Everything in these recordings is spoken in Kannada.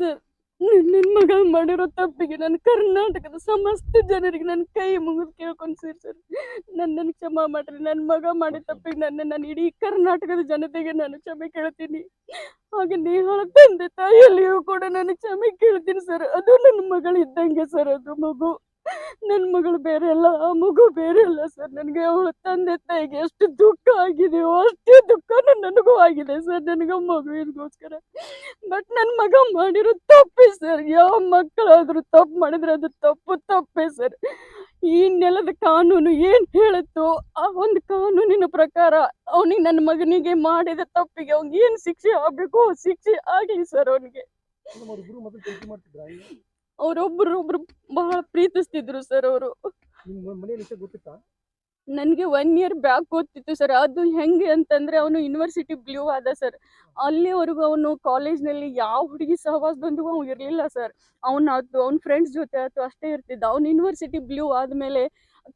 ಸರ್ ನನ್ನ ಮಗ ಮಾಡಿರೋ ತಪ್ಪಿಗೆ ನನ್ನ ಕರ್ನಾಟಕದ ಸಮಸ್ತ ಜನರಿಗೆ ನನ್ನ ಕೈ ಮುಗಿದು ಕೇಳ್ಕೊಂಡ್ಸಿರಿ ಸರ್ ನನ್ನನ್ನು ಕ್ಷಮ ಮಾಡ್ರಿ. ನನ್ನ ಮಗ ಮಾಡಿದ ತಪ್ಪಿಗೆ ನನ್ನ, ನಾನು ಇಡೀ ಕರ್ನಾಟಕದ ಜನತೆಗೆ ನಾನು ಕ್ಷಮೆ ಕೇಳ್ತೀನಿ. ಹಾಗೆ ನೇಹಾಳ ತಂದೆ ತಾಯಿಯಲ್ಲಿಯೂ ಕೂಡ ನಾನು ಕ್ಷಮೆ ಕೇಳ್ತೀನಿ ಸರ್. ಅದು ನನ್ನ ಮಗಳು ಇದ್ದಂಗೆ ಸರ್, ಅದು ಮಗು. ನನ್ನ ಮಗಳು ಬೇರೆ ಅಲ್ಲ, ಆ ಮಗು ಬೇರೆ ಅಲ್ಲ ಸರ್. ನನಗೆ ಅವಳ ತಂದೆ ತಾಯಿಗೆ ಎಷ್ಟು ದುಃಖ ಆಗಿದೆಯೋ ಅಷ್ಟೇ ದುಃಖ ನನಗೂ ಆಗಿದೆ ಸರ್. ನನಗೆ ಮಗುವಿಗೋಸ್ಕರ. ಬಟ್ ನನ್ನ ಮಗ ಮಾಡಿರೋ ತಪ್ಪೇ ಸರ್. ಯಾವ ಮಕ್ಕಳಾದ್ರೂ ತಪ್ಪು ಮಾಡಿದ್ರೆ ಅದು ತಪ್ಪು ತಪ್ಪೇ ಸರ್. ಈ ನೆಲದ ಕಾನೂನು ಏನ್ ಹೇಳುತ್ತೋ ಆ ಒಂದು ಕಾನೂನಿನ ಪ್ರಕಾರ ಅವನಿಗೆ ನನ್ನ ಮಗನಿಗೆ ಮಾಡಿದ ತಪ್ಪಿಗೆ ಅವ್ನಿಗೆ ಏನ್ ಶಿಕ್ಷೆ ಆಗ್ಬೇಕು ಶಿಕ್ಷೆ ಆಗ್ಲಿ ಸರ್ ಅವನಿಗೆ. ಅವ್ರಿಬ್ರು ಒಬ್ರು ಬಹಳ ಪ್ರೀತಿಸ್ತಿದ್ರು ಸರ್ ಅವರು. ನನಗೆ ಒನ್ ಇಯರ್ ಬ್ಯಾಕ್ ಗೊತ್ತಿತ್ತು ಸರ್ ಅದು ಹೆಂಗೆ ಅಂತಂದ್ರೆ ಅವನು ಯೂನಿವರ್ಸಿಟಿ ಬ್ಲೂ ಆದ ಸರ್ ಅಲ್ಲಿವರೆಗೂ ಅವನು ಕಾಲೇಜ್ನಲ್ಲಿ ಯಾವ ಹುಡುಗಿ ಸಹವಾಸದೊಂದಿಗೂ ಅವ್ನು ಇರಲಿಲ್ಲ ಸರ್ ಅವ್ನು ಅದು ಅವ್ನ ಫ್ರೆಂಡ್ಸ್ ಜೊತೆ ಆಯ್ತು ಅಷ್ಟೇ ಇರ್ತಿದ್ದ. ಅವ್ನು ಯೂನಿವರ್ಸಿಟಿ ಬ್ಲೂ ಆದಮೇಲೆ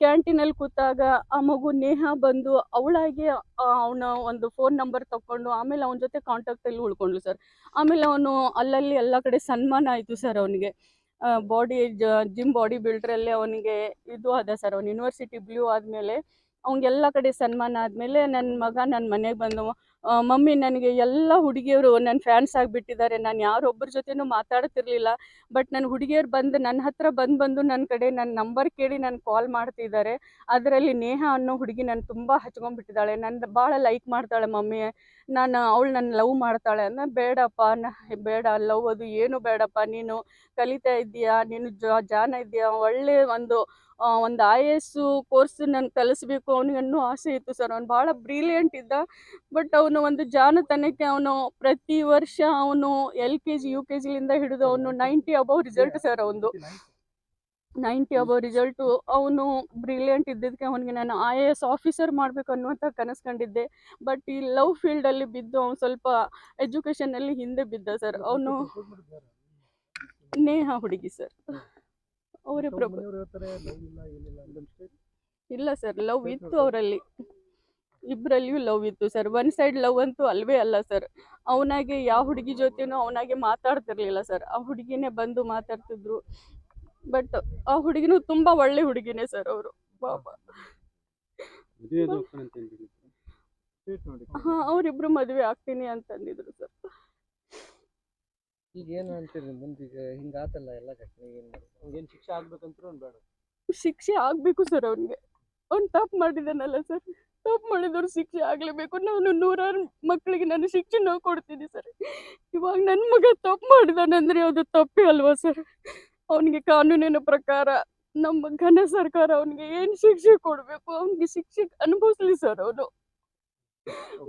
ಕ್ಯಾಂಟೀನಲ್ಲಿ ಕೂತಾಗ ಆ ಮಗು ನೇಹ ಬಂದು ಅವಳಾಗಿ ಅವನ ಒಂದು ಫೋನ್ ನಂಬರ್ ತಕೊಂಡು ಆಮೇಲೆ ಅವನ ಜೊತೆ ಕಾಂಟ್ಯಾಕ್ಟಲ್ಲಿ ಉಳ್ಕೊಂಡ್ಲು ಸರ್ ಆಮೇಲೆ ಅವನು ಅಲ್ಲಲ್ಲಿ ಎಲ್ಲ ಕಡೆ ಸನ್ಮಾನ ಆಯಿತು ಸರ್ ಅವನಿಗೆ. ಬಾಡಿ ಜಿಮ್ ಬಾಡಿ ಬಿಲ್ಡ್ರಲ್ಲಿ ಅವನಿಗೆ ಇದು ಅದ ಸರ್ ಅವ್ನು ಯೂನಿವರ್ಸಿಟಿ ಬ್ಲೂ ಆದಮೇಲೆ, ಅವ್ನಿಗೆಲ್ಲ ಕಡೆ ಸನ್ಮಾನ ಆದಮೇಲೆ ನನ್ನ ಮಗ ನನ್ನ ಮನೆಗೆ ಬಂದು ಮಮ್ಮಿ ನನಗೆ ಎಲ್ಲ ಹುಡುಗಿಯರು ನನ್ನ ಫ್ಯಾನ್ಸ್ ಆಗಿಬಿಟ್ಟಿದ್ದಾರೆ. ನಾನು ಯಾರೊಬ್ಬರ ಜೊತೆನೂ ಮಾತಾಡ್ತಿರ್ಲಿಲ್ಲ. ಬಟ್ ನನ್ನ ಹುಡುಗಿಯರು ಬಂದು ನನ್ನ ಹತ್ರ ಬಂದು ಬಂದು ನನ್ನ ಕಡೆ ನನ್ನ ನಂಬರ್ ಕೇಳಿ ನಾನು ಕಾಲ್ ಮಾಡ್ತಿದ್ದಾರೆ. ಅದರಲ್ಲಿ ನೇಹ ಅನ್ನೋ ಹುಡುಗಿ ನಾನು ತುಂಬ ಹಚ್ಕೊಂಡ್ಬಿಟ್ಟಿದ್ದಾಳೆ. ನನ್ನ ಭಾಳ ಲೈಕ್ ಮಾಡ್ತಾಳೆ ಮಮ್ಮಿ. ನಾನು ಅವಳು ನನ್ನ ಲವ್ ಮಾಡ್ತಾಳೆ. ಅಂದ ಬೇಡಪ್ಪ, ನ, ಬೇಡ ಲವ್ ಅದು ಏನು ಬೇಡಪ್ಪ. ನೀನು ಕಲಿತಾ ಇದ್ದೀಯಾ? ನೀನು ಜಾನ ಇದೆಯಾ ಒಳ್ಳೆ ಒಂದು ಒಂದು ಐ ಎ ಎಸ್ ಕೋರ್ಸ್ ನಾನು ಕಲಿಸ್ಬೇಕು ಅವನಿಗೆ ಅನ್ನೋ ಆಸೆ ಇತ್ತು ಸರ್. ಅವ್ನು ಭಾಳ ಬ್ರಿಲಿಯಂಟ್ ಇದ್ದ ಬಟ್ ಅವನು ಒಂದು ಜಾನತನಕ್ಕೆ ಅವನು ಪ್ರತಿ ವರ್ಷ ಅವನು L K G U K ಜಿಲಿಂದ ಹಿಡಿದು ಅವನು ನೈಂಟಿ ಅಬೌವ್ ರಿಸಲ್ಟ್ ಸರ್ ಅವನು ನೈಂಟಿ ಅಬೌವ್ ರಿಸಲ್ಟು ಅವನು ಬ್ರಿಲಿಯಂಟ್ ಇದ್ದಿದ್ದಕ್ಕೆ ಅವನಿಗೆ ನಾನು ಐ ಎ ಎಸ್ ಆಫೀಸರ್ ಮಾಡಬೇಕು ಅನ್ನುವಂಥ ಕನಸು ಕಂಡಿದ್ದೆ ಬಟ್ ಈ ಲವ್ ಫೀಲ್ಡಲ್ಲಿ ಬಿದ್ದು ಅವನು ಸ್ವಲ್ಪ ಎಜುಕೇಷನಲ್ಲಿ ಹಿಂದೆ ಬಿದ್ದ ಸರ್. ಅವನು ನೇಹ ಹುಡುಗಿ ಸರ್. ಇಲ್ಲ ಇಲ್ಲ ಸರ್ ಲವ್ ಇತ್ತು ಅವರಲ್ಲಿ. ಇಬ್ಬರಲ್ಲಿಯೂ ಲವ್ ಇತ್ತು ಸರ್ ಒನ್ ಸೈಡ್ ಲವ್ ಅಂತೂ ಅಲ್ವೇ ಅಲ್ಲ ಸರ್ ಅವನಾಗೆ ಯಾವ ಹುಡುಗಿ ಜೊತೆನೂ ಅವನಾಗೆ ಮಾತಾಡ್ತಿರ್ಲಿಲ್ಲ ಸರ್ ಆ ಹುಡುಗಿನೇ ಬಂದು ಮಾತಾಡ್ತಿದ್ರು. ಬಟ್ ಆ ಹುಡುಗಿನೂ ತುಂಬಾ ಒಳ್ಳೆ ಹುಡುಗಿನೇ ಸರ್ ಅವರು. ಬಾಬಾ ಹಾಂ ಅವರಿಬ್ರು ಮದುವೆ ಆಗ್ತೀನಿ ಅಂತಂದಿದ್ರು ಸರ್ ಈಗ ಏನು ಅಂತೀರಿ ಮುಂದೀಗ ಹಿಂಗಾತಲ್ಲ ಎಲ್ಲ ಘಟನೆ ಏನು ಅವ್ನಿಗೇನು ಶಿಕ್ಷೆ ಆಗ್ಬೇಕಂತ ಬೇಡ. ಶಿಕ್ಷೆ ಆಗಬೇಕು ಸರ್ ಅವನಿಗೆ. ಅವ್ನು ತಪ್ಪು ಮಾಡಿದಾನಲ್ಲ ಸರ್. ತಪ್ಪು ಮಾಡಿದವ್ರು ಶಿಕ್ಷೆ ಆಗಲೇಬೇಕು. ನಾನು ನೂರಾರು ಮಕ್ಕಳಿಗೆ ನಾನು ಶಿಕ್ಷೆ ನಾವು ಕೊಡ್ತೀನಿ ಸರ್. ಇವಾಗ ನನ್ನ ಮಗ ತಪ್ಪು ಮಾಡಿದಾನಂದ್ರೆ ಅದು ತಪ್ಪೇ ಅಲ್ವಾ ಸರ್? ಅವನಿಗೆ ಕಾನೂನಿನ ಪ್ರಕಾರ ನಮ್ಮ ಘನ ಸರ್ಕಾರ ಅವನಿಗೆ ಏನು ಶಿಕ್ಷೆ ಕೊಡಬೇಕು? ಅವನಿಗೆ ಶಿಕ್ಷೆ ಅನುಭವಿಸ್ಲಿ ಸರ್ ಅವನು.